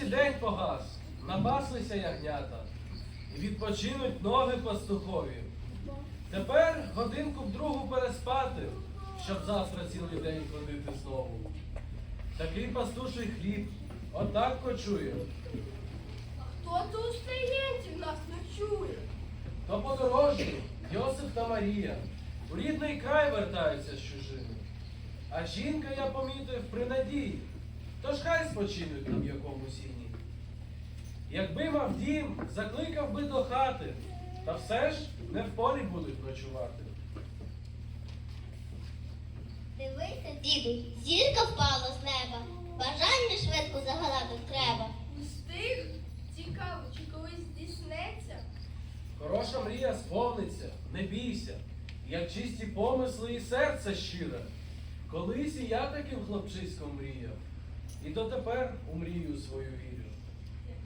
ось і день погас, напаслися ягнята, і відпочинуть ноги пастухові. Тепер годинку в другу переспати, щоб завтра цілий день ходити знову. Такий пастуший хліб, отак кочує. Хто це у стаєнті в нас ночує? То подорожні Йосип та Марія. У рідний край вертаються з чужини. А жінка, я помітив, при надії. Тож хай спочинуть на м'якому сіні. Якби мав дім, закликав би до хати, та все ж не в полі будуть ночувати. Дивися, діду, зірка впала з неба. Бажання швидко загадати треба. Устиг? Цікаво, чи колись здійснеться? Хороша мрія сповниться, не бійся, як чисті помисли і серце щире. Колись і я таким хлопчиськом мріяв, і дотепер у мрію свою вірю.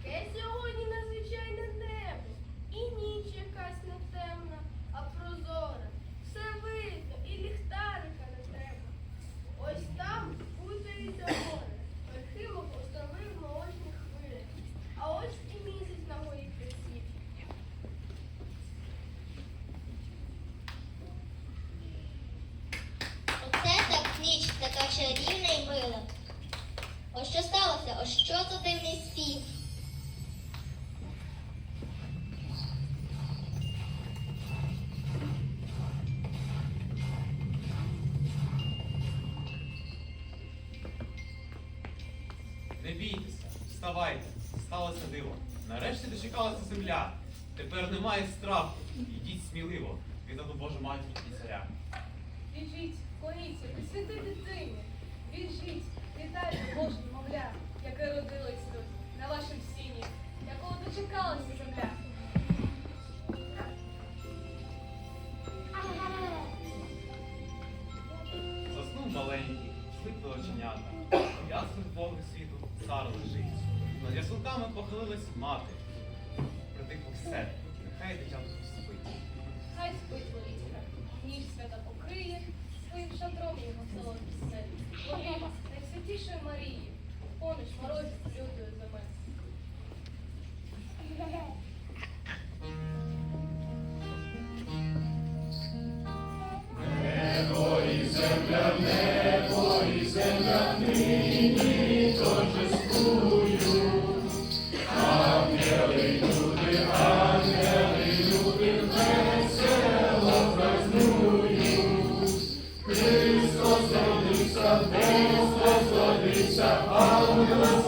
Яке сьогодні надзвичайне небо? І ніч якась не темна, а прозора. Все видно, і ліхтарика не треба. Ось там путаються гори, верхи мов острови в молочних хвилях. А ось і місяць на горі присів. Оце так ніч, така чарівна й мила. Ось що сталося, ось що за дивний спів. Не бійтеся, вставайте, сталося диво. Нарешті дочекалася земля. Тепер немає страху. Йдіть сміливо, віддану Божу матір і царя. Біжіть, коріться, присвяти дитині. Цар лежить. Над ясунками похилилась мати. Притихло все, нехай дитятко спить. Хай спить Лоріцька, ніж свята покриє, своїм шатром його солодкі селі. Ловіть найсвятішої Марії, поміж морозів лютої São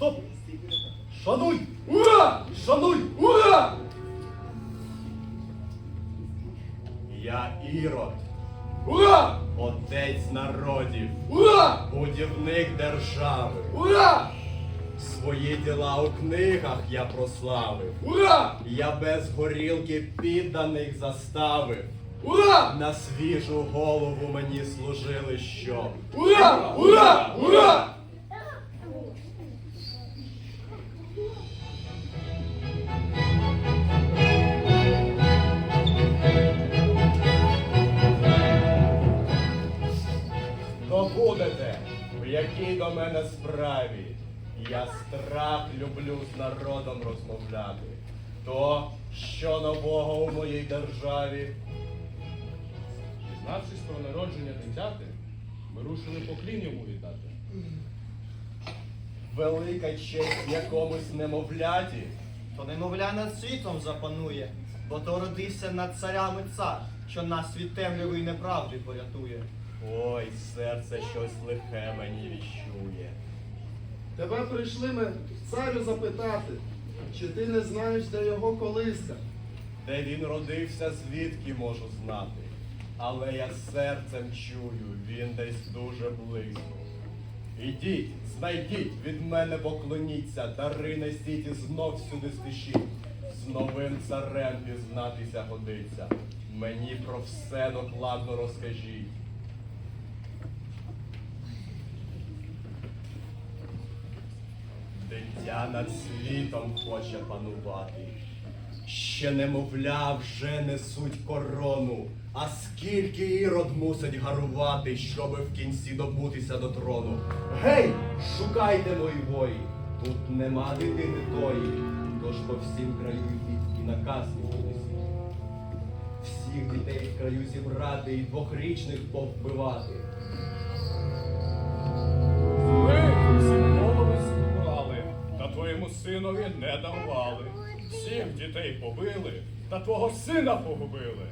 Стоп! Шануй! Ура! Шануй! Ура! Я Ірод, Ура! отець народів, Ура! будівник держави. Ура! Свої діла у книгах я прославив. Ура! Я без горілки підданих заставив. Ура! На свіжу голову мені служили що. Ура! Ура! Ура! В якій до мене справі. Я страх люблю з народом розмовляти. То, що нового у моїй державі. Дізнавшись про народження дитяти, ми рушили поклін йому віддати. Велика честь якомусь немовляті. То немовля над світом запанує, бо то родився над царями цар, що нас від темряви і неправди порятує. Ой, серце щось лихе мені віщує. Тебе прийшли ми царю запитати, чи ти не знаєш, де його колиска? Де він родився, звідки можу знати. Але я серцем чую, він десь дуже близько. Ідіть, знайдіть, від мене поклоніться, дари несіть і знов сюди стишіть. З новим царем пізнатися годиться. Мені про все докладно розкажіть. Дитя над світом хоче панувати. Ще немовля вже несуть корону. А скільки ірод мусить гарувати, щоби в кінці добутися до трону. Гей, шукайте мої вої, тут нема дитини тої, тож по всім краю йдіть і наказ несіть. Всіх дітей в краю зібрати і двохрічних повбивати. Синові не давали. Всіх дітей побили, та твого сина погубили.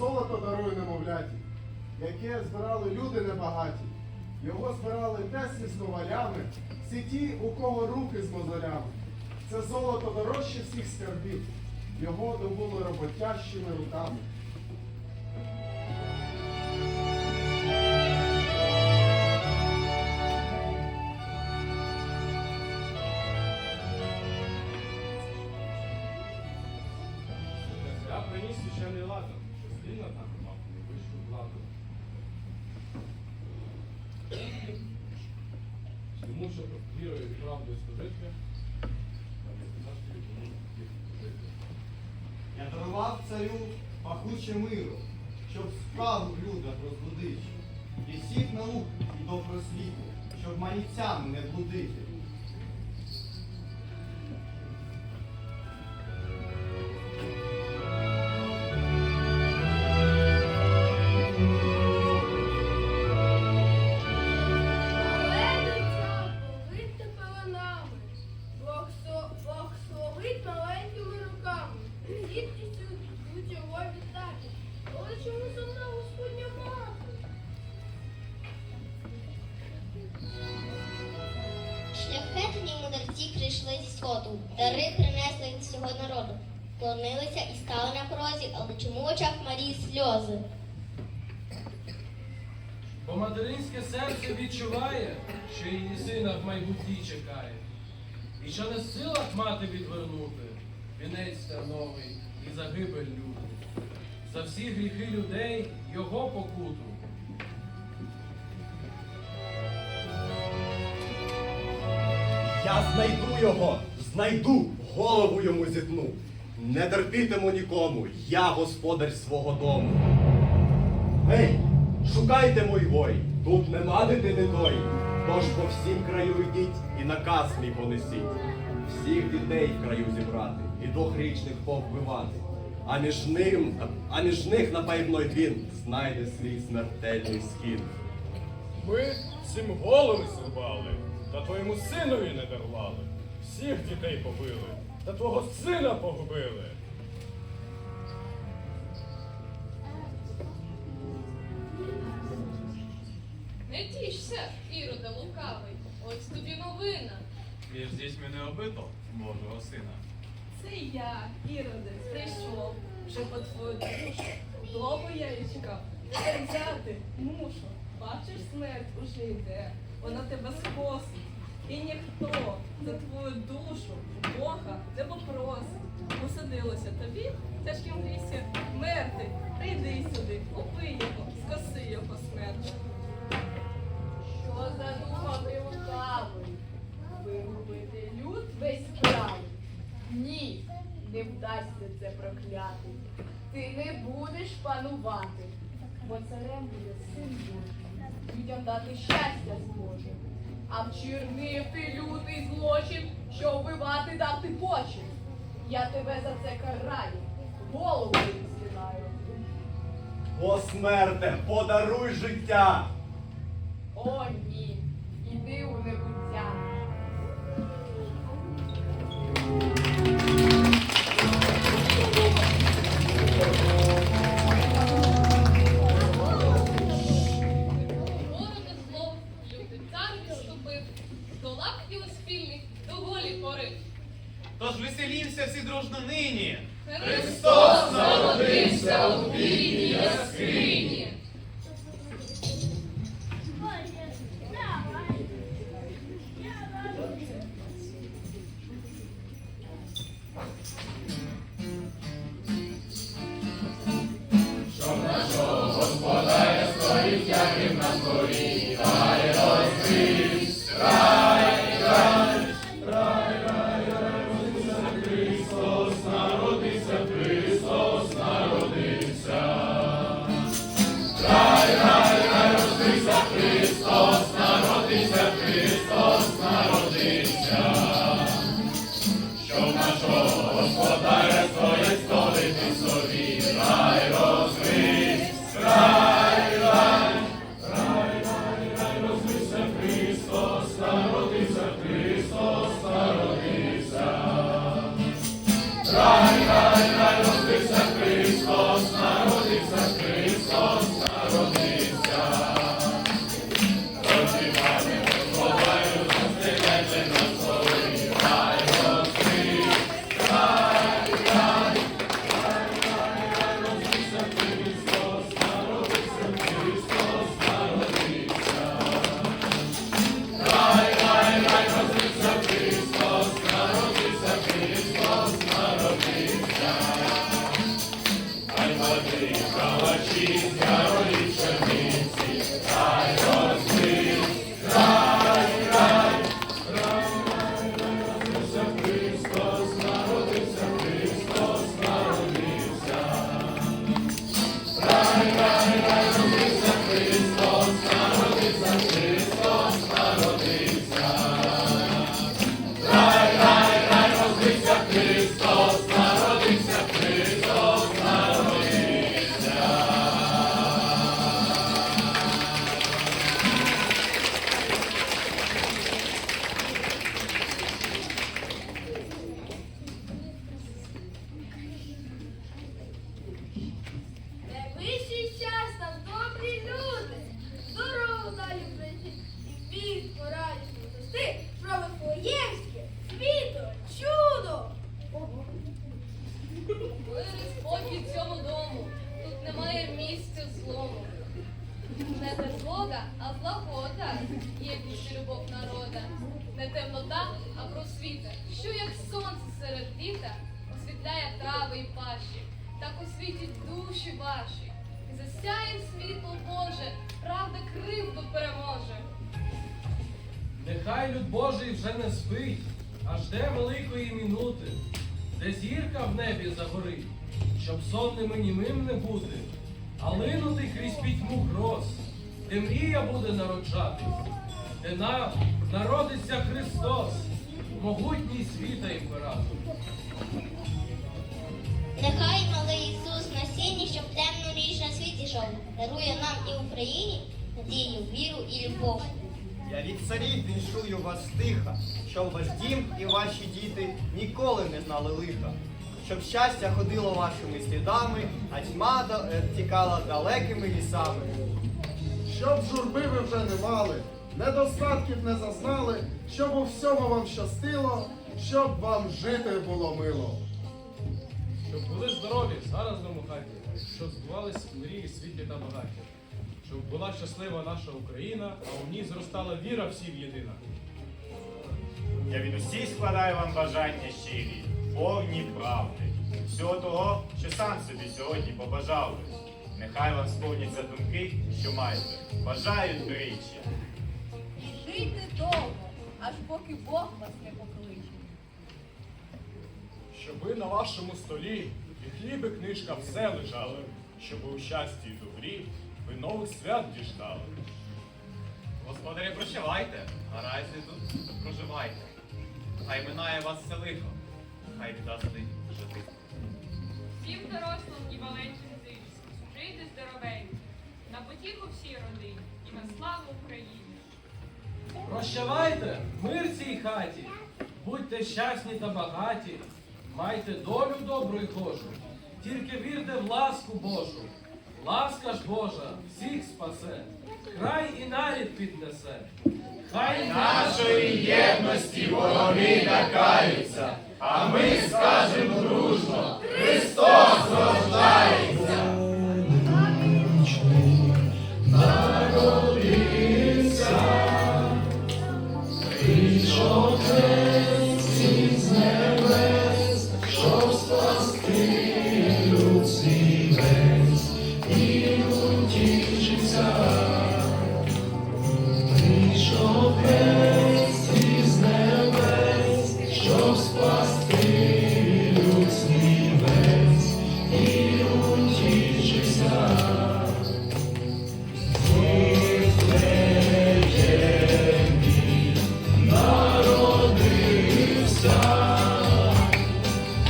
Золото дарує немовляті, яке збирали люди небагаті. Його збирали тесні з ковалями, всі ті, у кого руки з мозолями. Це золото дорожче всіх скарбів. Його добули роботящими руками. Щоб справу розбудить, і всіх наук і до просвіту, щоб манівцями не блудити. Що її сина в майбутній чекає. І що не в силах мати відвернути, вінець терновий і загибель люди. За всі гріхи людей його покуту. Я знайду його, знайду, голову йому зітну. Не терпітиму нікому, я господар свого дому. Гей, шукайте мой вой, тут нема дитини той. Тож по всім краю йдіть і наказ мій понесіть. Всіх дітей в краю зібрати і двохрічних повбивати. А між ним, а між них, напевно, й він знайде свій смертельний схід. Ми всім голови зрубали, та твоєму синові не дарували. Всіх дітей побили, та твого сина погубили. Дітьми Божого сина. Це я, Іроде, прийшов, вже по твою душу, довго я чекав, взяти мушу. Бачиш, смерть уже йде, вона тебе скосить. І ніхто за твою душу Бога не попросить. Посадилося тобі в тяжкім лісі мерти. Прийди сюди, купи його, скоси його смерть. Вдасться це прокляти. Ти не будеш панувати, бо царем буде син Божий, людям дати щастя зможе. А вчинив ти лютий злочин, що вбивати дав ти почин. Я тебе за це караю, голову злинаю. О, смерте, подаруй життя! О, Тож веселімся всі дружно нині. Христос народився у бідній яскині. Душі ваші. І засяє світло Боже, правда кривду переможе. Нехай люд Божий вже не спить, а жде великої минути, де зірка в небі загорить, щоб сонним німим не бути, а линути крізь пітьму гроз, де мрія буде народжатись, де на... народиться Христос, могутній світа імператор. Нехай малий Ісус насіння, щоб темну ніч на світі йшов, дарує нам і Україні надію, віру і любов. Я від царів віншую вас тиха, щоб ваш дім і ваші діти ніколи не знали лиха. Щоб щастя ходило вашими слідами, а тьма е, тікала далекими лісами. Щоб журби ви вже не мали, недостатків не зазнали, щоб у всьому вам щастило, щоб вам жити було мило. Щоб були здорові в заразному хаті, щоб збувались мрії світлі та багаті, щоб була щаслива наша Україна, а у ній зростала віра всіх єдина. Я від усіх складаю вам бажання щирі, повні правди, всього того, що сам собі сьогодні побажав би. Нехай вам сповняться думки, що маєте. Бажаю тричі. І жийте довго, аж поки Бог вас не покличе. Щоби на вашому столі і хліб, і книжка все лежали, щоби у щасті й добрі ви нових свят діждали. Господарі, прощавайте, наразі тут проживайте. Хай минає вас все лихо, хай віддасть жити. Всім дорослим і маленьким зичу, жийте здоровенько, на потіху всій родині і на славу Україні. Прощавайте, мир цій хаті, будьте щасні та багаті, майте долю добру й хожу, тільки вірте в ласку Божу. Ласка ж Божа всіх спасе, край і нарід піднесе. Хай Нашої єдності вороги лякаються, а ми скажемо дружно,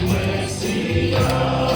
Messias.